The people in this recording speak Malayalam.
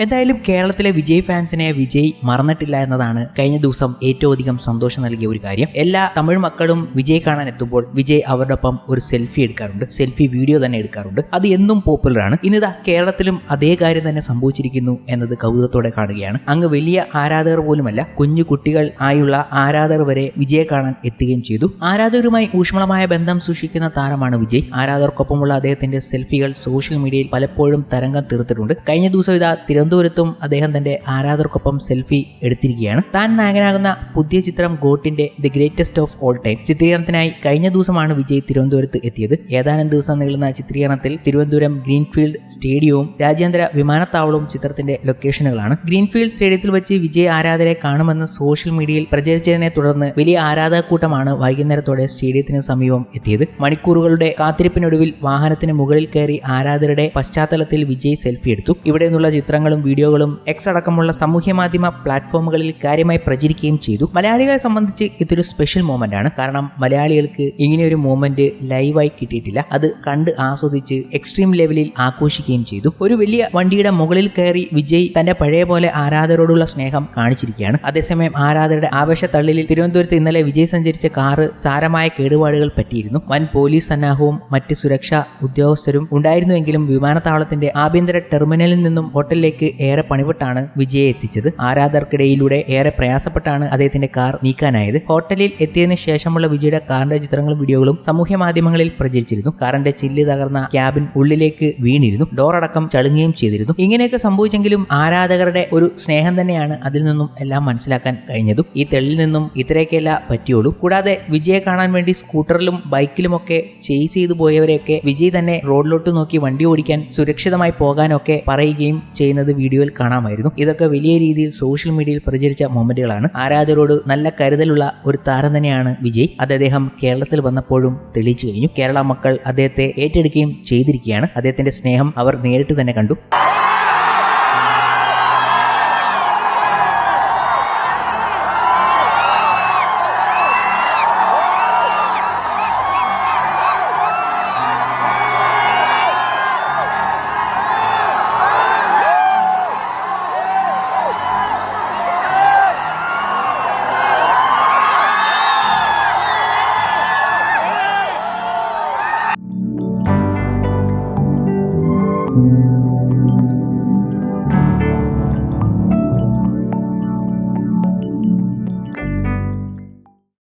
എന്തായാലും കേരളത്തിലെ വിജയ് ഫാൻസിനെ വിജയ് മറന്നിട്ടില്ല എന്നതാണ് കഴിഞ്ഞ ദിവസം ഏറ്റവും അധികം സന്തോഷം നൽകിയ ഒരു കാര്യം. എല്ലാ തമിഴ് മക്കളും വിജയ് കാണാൻ എത്തുമ്പോൾ വിജയ് അവരോടൊപ്പം ഒരു സെൽഫി എടുക്കാറുണ്ട്. സെൽഫി വീഡിയോ തന്നെ എടുക്കാറുണ്ട്. അത് എന്നും പോപ്പുലർ ആണ്. ഇന്നിതാ കേരളത്തിലും അതേ കാര്യം തന്നെ സംഭവിച്ചിരിക്കുന്നു എന്നത് കൗതുകത്തോടെ കാണുകയാണ്. അങ്ങ് വലിയ ആരാധകർ പോലുമല്ല കുഞ്ഞു കുട്ടികൾ ആയുള്ള ആരാധകർ വരെ വിജയെ കാണാൻ എത്തുകയും ചെയ്തു. ആരാധകരുമായി ഊഷ്മളമായ ബന്ധം സൂക്ഷിക്കുന്ന താരമാണ് വിജയ്. ആരാധകർക്കൊപ്പമുള്ള അദ്ദേഹത്തിന്റെ സെൽഫികൾ സോഷ്യൽ മീഡിയയിൽ പലപ്പോഴും തരംഗം തീർത്തിട്ടുണ്ട്. കഴിഞ്ഞ ദിവസം ഇതാ തിരുവനന്തപുരത്തും അദ്ദേഹം തന്റെ ആരാധകർക്കൊപ്പം സെൽഫി എടുത്തിരിക്കുകയാണ്. താൻ നായകനാകുന്ന പുതിയ ചിത്രം ഗോട്ടിന്റെ the greatest of all time ചിത്രീകരണത്തിനായി കഴിഞ്ഞ ദിവസമാണ് വിജയ് തിരുവനന്തപുരത്ത് എത്തിയത്. ഏതാനും ദിവസം നീളുന്ന ചിത്രീകരണത്തിൽ തിരുവനന്തപുരം ഗ്രീൻഫീൽഡ് സ്റ്റേഡിയവും രാജ്യാന്തര വിമാനത്താവളവും ചിത്രത്തിന്റെ ലൊക്കേഷനുകളാണ്. ഗ്രീൻഫീൽഡ് സ്റ്റേഡിയത്തിൽ വെച്ച് വിജയ് ആരാധകരെ കാണുമെന്ന് സോഷ്യൽ മീഡിയയിൽ പ്രചരിച്ചതിനെ തുടർന്ന് വലിയ ആരാധകക്കൂട്ടമാണ് വൈകുന്നേരത്തോടെ സ്റ്റേഡിയത്തിന് സമീപം എത്തിയത്. മണിക്കൂറുകളുടെ കാത്തിരിപ്പിനൊടുവിൽ വാഹനത്തിന് മുകളിൽ കയറി ആരാധകരുടെ പശ്ചാത്തലത്തിൽ വിജയ് സെൽഫി എടുത്തു. ഇവിടെ നിന്നുള്ള ചിത്രങ്ങളും വീഡിയോകളും എക്സ് അടക്കമുള്ള സാമൂഹ്യ മാധ്യമ പ്ലാറ്റ്ഫോമുകളിൽ കാര്യമായി പ്രചരിക്കുകയും ചെയ്തു. മലയാളികളെ സംബന്ധിച്ച് ഇതൊരു സ്പെഷ്യൽ മൂമെന്റ് ആണ്. കാരണം മലയാളികൾക്ക് ഇങ്ങനെയൊരു മൂമെന്റ് ലൈവായി കിട്ടിയിട്ടില്ല. അത് കണ്ട് ആസ്വദിച്ച് എക്സ്ട്രീം ലെവലിൽ ആഘോഷിക്കുകയും ചെയ്തു. ഒരു വലിയ വണ്ടിയുടെ മുകളിൽ കയറി വിജയ് തന്റെ പഴയ പോലെ ആരാധകരോടുള്ള സ്നേഹം കാണിച്ചിരിക്കുകയാണ്. അതേസമയം ആരാധകരുടെ ആവേശത്തള്ളിലിൽ തിരുവനന്തപുരത്ത് ഇന്നലെ വിജയ് സഞ്ചരിച്ച കാറ് സാരമായ കേടുപാടുകൾ പറ്റിയിരുന്നു. വൻ പോലീസ് സന്നാഹവും മറ്റ് സുരക്ഷാ ഉദ്യോഗസ്ഥരും ഉണ്ടായിരുന്നുവെങ്കിലും വിമാനത്താവളത്തിന്റെ ആഭ്യന്തര ടെർമിനലിൽ നിന്നും ഹോട്ടലിലേക്ക് ഏറെ പണിപ്പെട്ടാണ് വിജയെ എത്തിച്ചത്. ആരാധകർക്കിടയിലൂടെ ഏറെ പ്രയാസപ്പെട്ടാണ് അദ്ദേഹത്തിന്റെ കാർ നീക്കാനായത്. ഹോട്ടലിൽ എത്തിയതിനു ശേഷമുള്ള വിജയുടെ കാറിന്റെ ചിത്രങ്ങളും വീഡിയോകളും സാമൂഹ്യ മാധ്യമങ്ങളിൽ പ്രചരിച്ചിരുന്നു. കാറിന്റെ ചില്ല് തകർന്ന ക്യാബിൻ ഉള്ളിലേക്ക് വീണിരുന്നു. ഡോർ അടക്കം ചളുങ്ങുകയും ചെയ്തിരുന്നു. ഇങ്ങനെയൊക്കെ സംഭവിച്ചെങ്കിലും ആരാധകരുടെ ഒരു സ്നേഹം തന്നെയാണ് അതിൽ നിന്നും എല്ലാം മനസ്സിലാക്കാൻ കഴിഞ്ഞതും. ഈ തെളിൽ നിന്നും ഇത്രയൊക്കെയല്ല പറ്റിയുള്ളൂ. കൂടാതെ വിജയെ കാണാൻ വേണ്ടി സ്കൂട്ടറിലും ബൈക്കിലുമൊക്കെ ചേസ് ചെയ്തു പോയവരെയൊക്കെ വിജയ് തന്നെ റോഡിലോട്ട് നോക്കി വണ്ടി ഓടിക്കാൻ സുരക്ഷിതമായി പോകാനൊക്കെ പറയുകയും ചെയ്യുന്നത് വീഡിയോയിൽ കാണാമായിരുന്നു. ഇതൊക്കെ വലിയ രീതിയിൽ സോഷ്യൽ മീഡിയയിൽ പ്രചരിച്ച മൊമെന്റുകളാണ്. ആരാധകരോട് നല്ല കരുതലുള്ള ഒരു താരം തന്നെയാണ് വിജയ്. അത് അദ്ദേഹം കേരളത്തിൽ വന്നപ്പോഴും തെളിയിച്ചു കഴിഞ്ഞു. കേരള മക്കൾ അദ്ദേഹത്തെ ഏറ്റെടുക്കുകയും ചെയ്തിരിക്കുകയാണ്. അദ്ദേഹത്തിന്റെ സ്നേഹം അവർ നേരിട്ട് തന്നെ കണ്ടു.